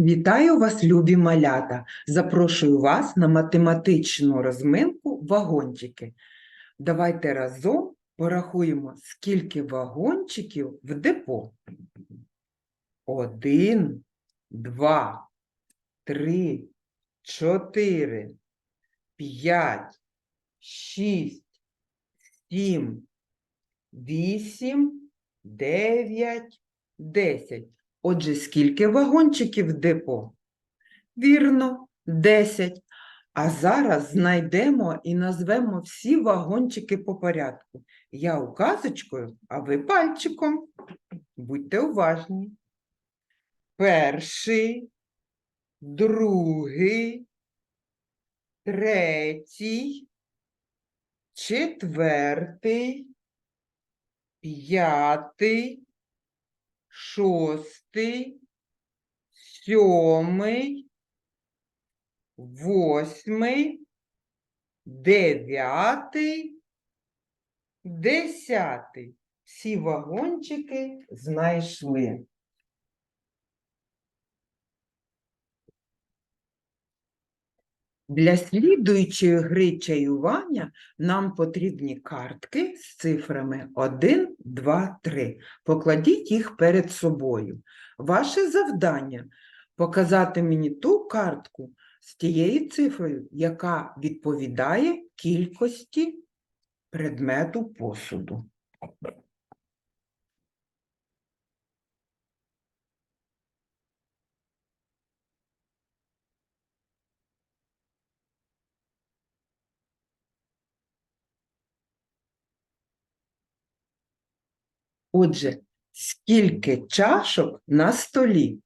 Вітаю вас, любі малята! Запрошую вас на математичну розминку вагончики. Давайте разом порахуємо, скільки вагончиків в депо. Один, два, три, чотири, п'ять, шість, сім, вісім, дев'ять, десять. Отже, скільки вагончиків депо? Вірно, 10. А зараз знайдемо і назвемо всі вагончики по порядку. Я указочкою, а ви пальчиком. Будьте уважні. Перший, другий, третій, четвертий, п'ятий, шостий, сьомий, восьмий, дев'ятий, десятий. Всі вагончики знайшли. Для слідуючої гри чаювання нам потрібні картки з цифрами 1, 2, 3. Покладіть їх перед собою. Ваше завдання показати мені ту картку з тією цифрою, яка відповідає кількості предмету посуду. Отже, скільки чашок на столі?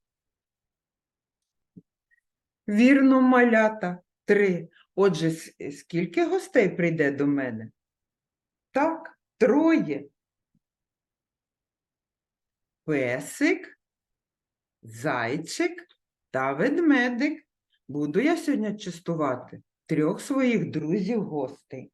Вірно, малята, три. Отже, скільки гостей прийде до мене? Так, троє. Песик, зайчик та ведмедик. Буду я сьогодні частувати трьох своїх друзів-гостей.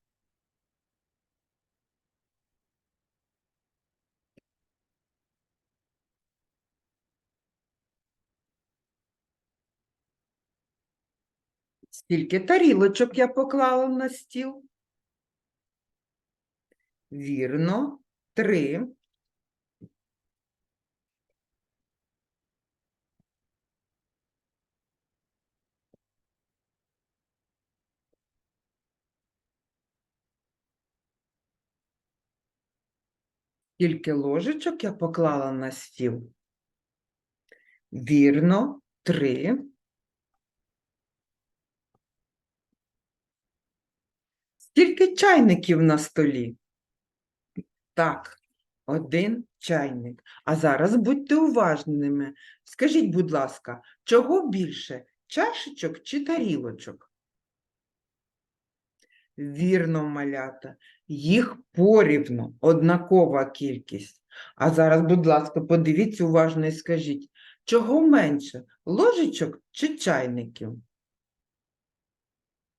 Скільки тарілочок я поклала на стіл? Вірно, три. Скільки ложечок я поклала на стіл? Вірно, три. Скільки чайників на столі? Так, один чайник. А зараз будьте уважними. Скажіть, будь ласка, чого більше чашечок чи тарілочок? Вірно, малята, їх порівну, однакова кількість. А зараз, будь ласка, подивіться уважно і скажіть, чого менше ложечок чи чайників?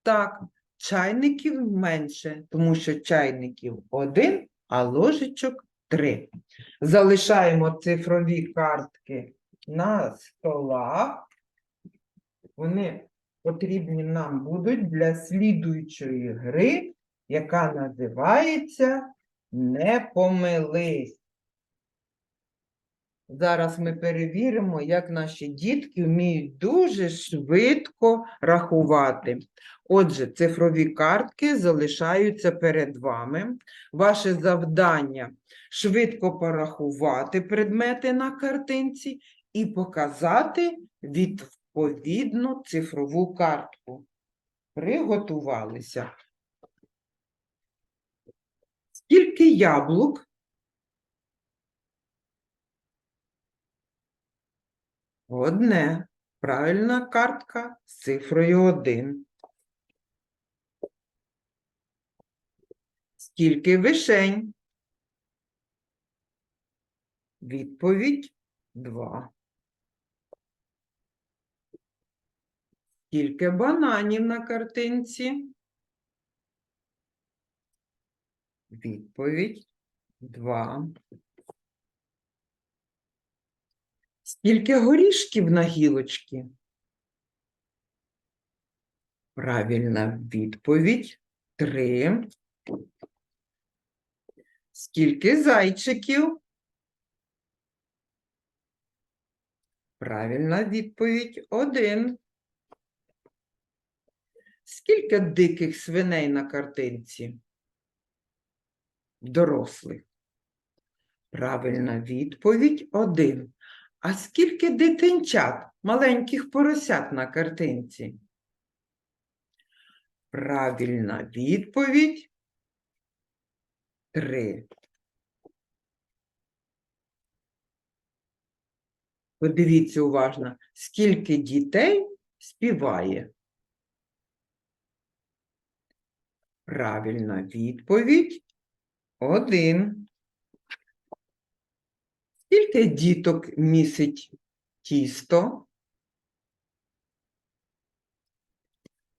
Так, чайників менше, тому що чайників один, а ложечок три. Залишаємо цифрові картки на столах. Вони потрібні нам будуть для слідуючої гри, яка називається Не помились. Зараз ми перевіримо, як наші дітки вміють дуже швидко рахувати. Отже, цифрові картки залишаються перед вами. Ваше завдання швидко порахувати предмети на картинці і показати відповідну цифрову картку. Приготувалися. Скільки яблук? Одне. Правильна картка з цифрою 1. Скільки вишень? Відповідь 2. Скільки бананів на картинці? Відповідь 2. Скільки горішків на гілочці? Правильна відповідь. Три. Скільки зайчиків? Правильна відповідь. Один. Скільки диких свиней на картинці? Дорослих. Правильна відповідь один. А скільки дитинчат, маленьких поросят на картинці? Правильна відповідь три. Подивіться уважно, скільки дітей співає. Правильна відповідь один. Скільки діток місить тісто?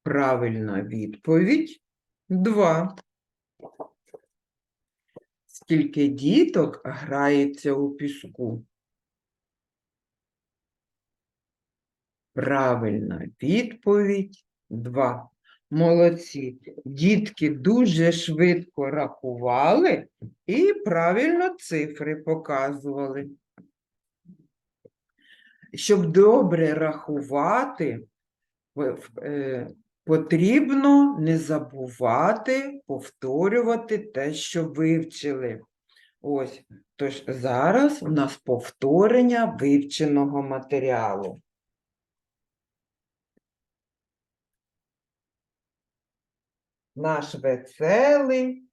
Правильна відповідь два. Скільки діток грається у піску? Правильна відповідь два. Молодці. Дітки дуже швидко рахували і правильно цифри показували. Щоб добре рахувати, е, потрібно не забувати повторювати те, що вивчили. Ось, тож зараз у нас повторення вивченого матеріалу. Наш веселий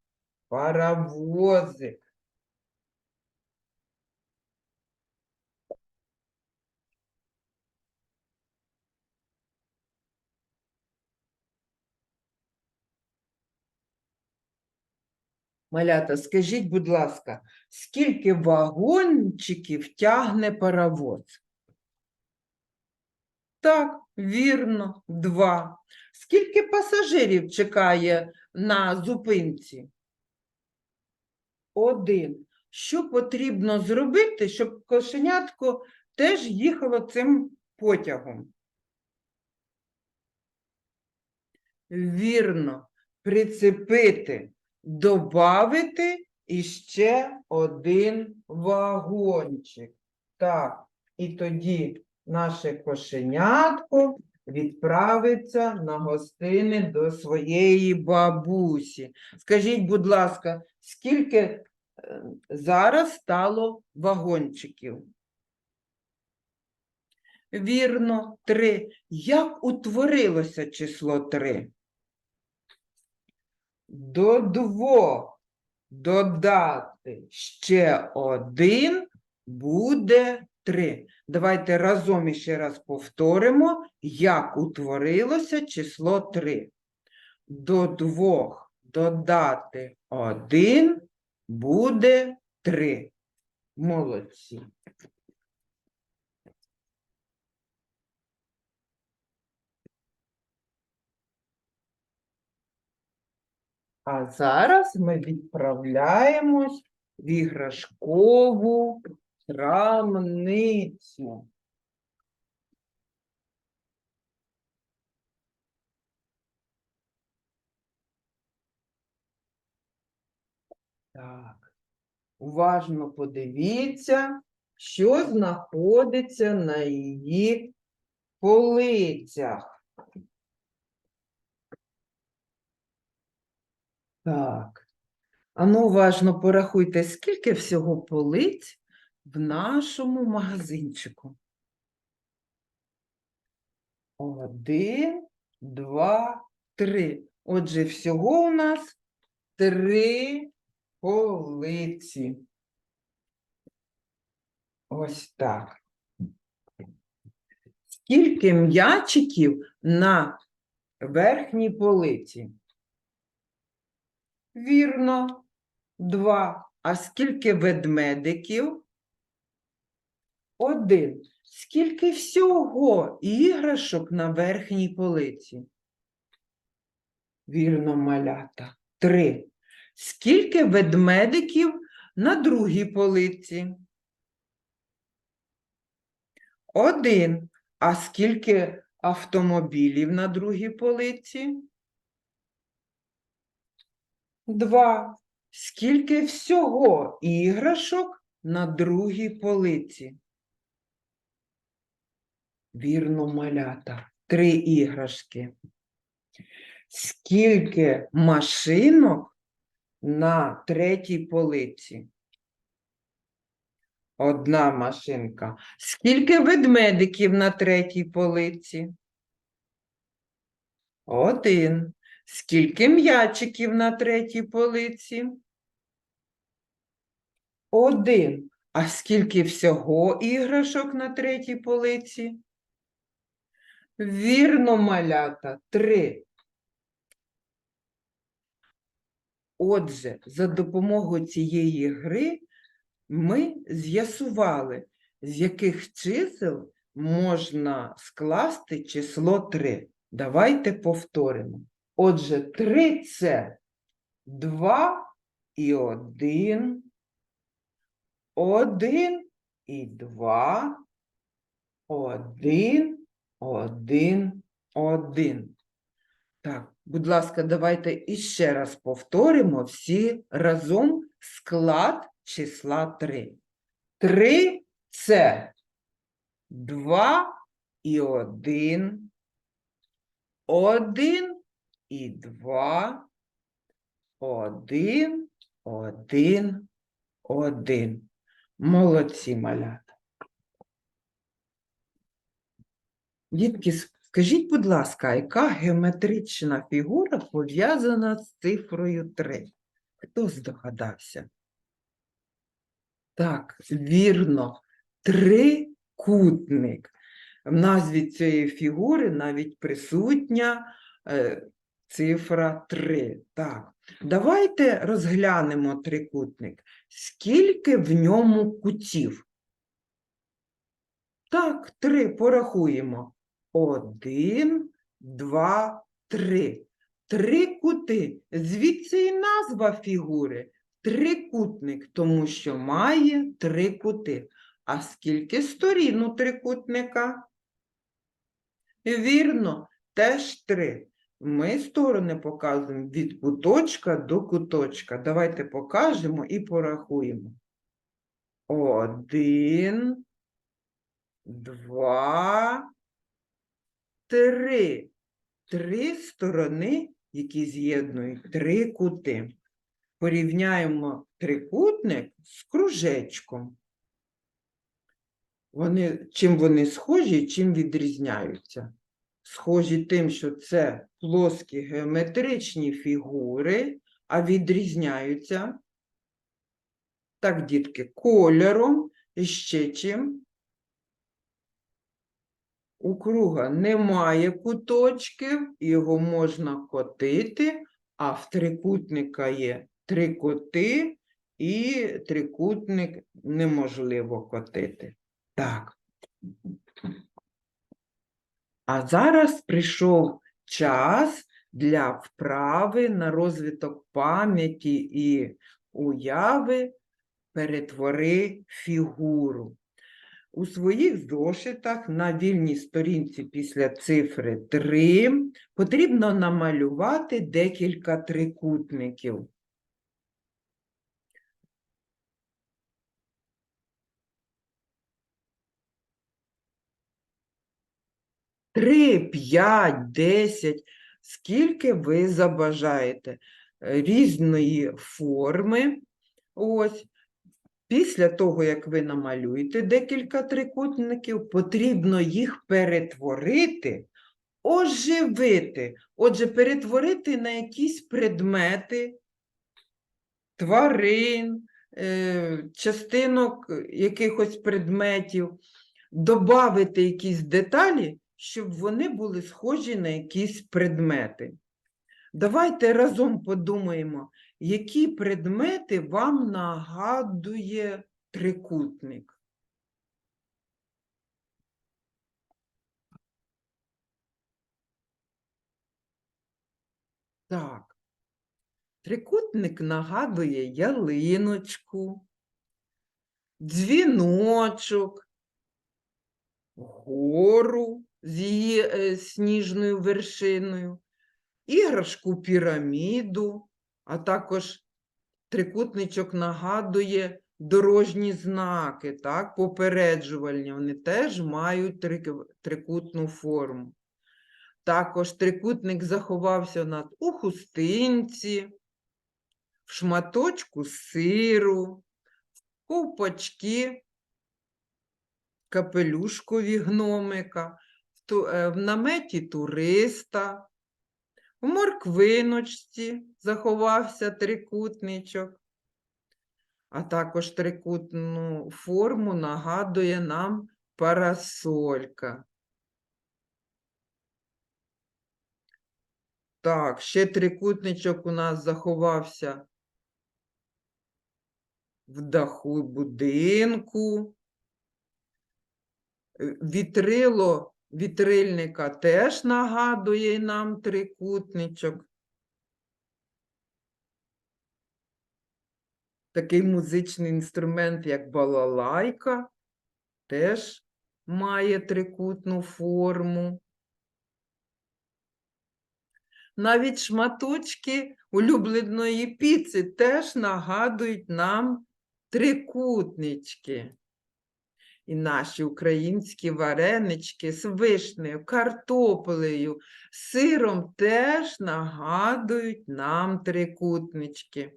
паровозик. Малята, скажіть, будь ласка, скільки вагончиків тягне паровоз? Так, вірно, два. Скільки пасажирів чекає на зупинці? Один. Що потрібно зробити, щоб кошенятко теж їхало цим потягом? Вірно, прицепити, добавити іще один вагончик. Так, і тоді наше кошенятко відправиться на гостини до своєї бабусі. Скажіть, будь ласка, скільки е, зараз стало вагончиків? Вірно, три. Як утворилося число три? До двох додати ще один буде три. Давайте разом іще раз повторимо, як утворилося число три. До двох додати один буде три. Молодці. А зараз ми відправляємось в іграшкову крамницю. Так, уважно подивіться, що знаходиться на її полицях. Так. Ану, уважно порахуйте, скільки всього полиць в нашому магазинчику. Один, два, три. Отже, всього у нас три полиці. Ось так. Скільки м'ячиків на верхній полиці? Вірно, два. А скільки ведмедиків? Один. Скільки всього іграшок на верхній полиці? Вірно, малята. Три. Скільки ведмедиків на другій полиці? Один. А скільки автомобілів на другій полиці? Два. Скільки всього іграшок на другій полиці? Вірно, малята. Три іграшки. Скільки машинок на третій полиці? Одна машинка. Скільки ведмедиків на третій полиці? Один. Скільки м'ячиків на третій полиці? Один. А скільки всього іграшок на третій полиці? Вірно, малята, три. Отже, за допомогою цієї гри ми з'ясували, з яких чисел можна скласти число 3. Давайте повторимо. Отже, 3 це 2 і 1, 1 і 2, 1, 1, 1. Так, будь ласка, давайте іще раз повторимо всі разом склад числа 3. 3 це 2 і 1, 1 і 2, 1, 1, 1. Молодці, малята. Дітки, скажіть, будь ласка, яка геометрична фігура пов'язана з цифрою 3? Хто здогадався? Так, вірно, трикутник. В назві цієї фігури навіть присутня е, цифра 3. Так, давайте розглянемо трикутник. Скільки в ньому кутів? Так, три, порахуємо. Один, два, три. Три кути. Звідси і назва фігури. Трикутник, тому що має три кути. А скільки сторін у трикутника? Вірно, теж три. Ми сторони показуємо від куточка до куточка. Давайте покажемо і порахуємо. Один, два, три. Три сторони, які з'єднують три кути. Порівняємо трикутник з кружечком. Вони, чим вони схожі, чим відрізняються? Схожі тим, що це плоскі геометричні фігури, а відрізняються, так, дітки, кольором і ще чим. У круга немає куточків, його можна котити, а в трикутника є три коти, і трикутник неможливо котити. Так. А зараз прийшов час для вправи на розвиток пам'яті і уяви перетвори фігуру. У своїх зошитах на вільній сторінці після цифри 3 потрібно намалювати декілька трикутників. Три, п'ять, десять, скільки ви забажаєте різної форми. Ось. Після того, як ви намалюєте декілька трикутників, потрібно їх перетворити, оживити. Отже, перетворити на якісь предмети, тварин, е, частинок якихось предметів, додати якісь деталі, щоб вони були схожі на якісь предмети. Давайте разом подумаємо, які предмети вам нагадує трикутник? Так. Трикутник нагадує ялиночку, дзвіночок, гору з її е, сніжною вершиною, іграшку піраміду, а також трикутничок нагадує дорожні знаки, так, попереджувальні. Вони теж мають трик- трикутну ковпачку. Також трикутник заховався над у хустинці, в шматочку сиру, в ковпачки, капелюшкові гномика, в, е, в наметі туриста, в морквиночці заховався трикутничок, а також трикутну форму нагадує нам парасолька. Так, ще трикутничок у нас заховався в даху будинку. Вітрило вітрильника теж нагадує нам трикутничок. Такий музичний інструмент, як балалайка, теж має трикутну форму. Навіть шматочки улюбленої піци теж нагадують нам трикутнички. І наші українські варенички з вишнею, картоплею, сиром теж нагадують нам трикутнички.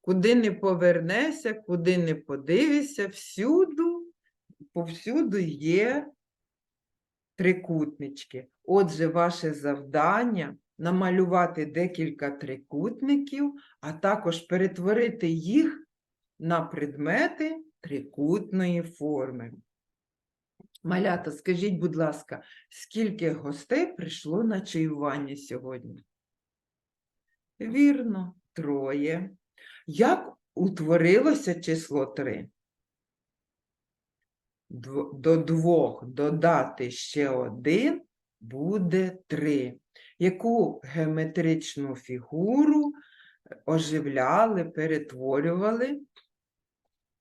Куди не повернешся, куди не подивишся, всюду, повсюду є трикутнички. Отже, ваше завдання намалювати декілька трикутників, а також перетворити їх на предмети трикутної форми. Малята, скажіть, будь ласка, скільки гостей прийшло на чаювання сьогодні? Вірно, троє. Як утворилося число три? До двох додати ще один буде три. Яку геометричну фігуру оживляли, перетворювали?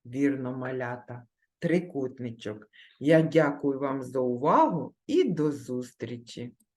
Вірно, малята, трикутничок. Я дякую вам за увагу і до зустрічі!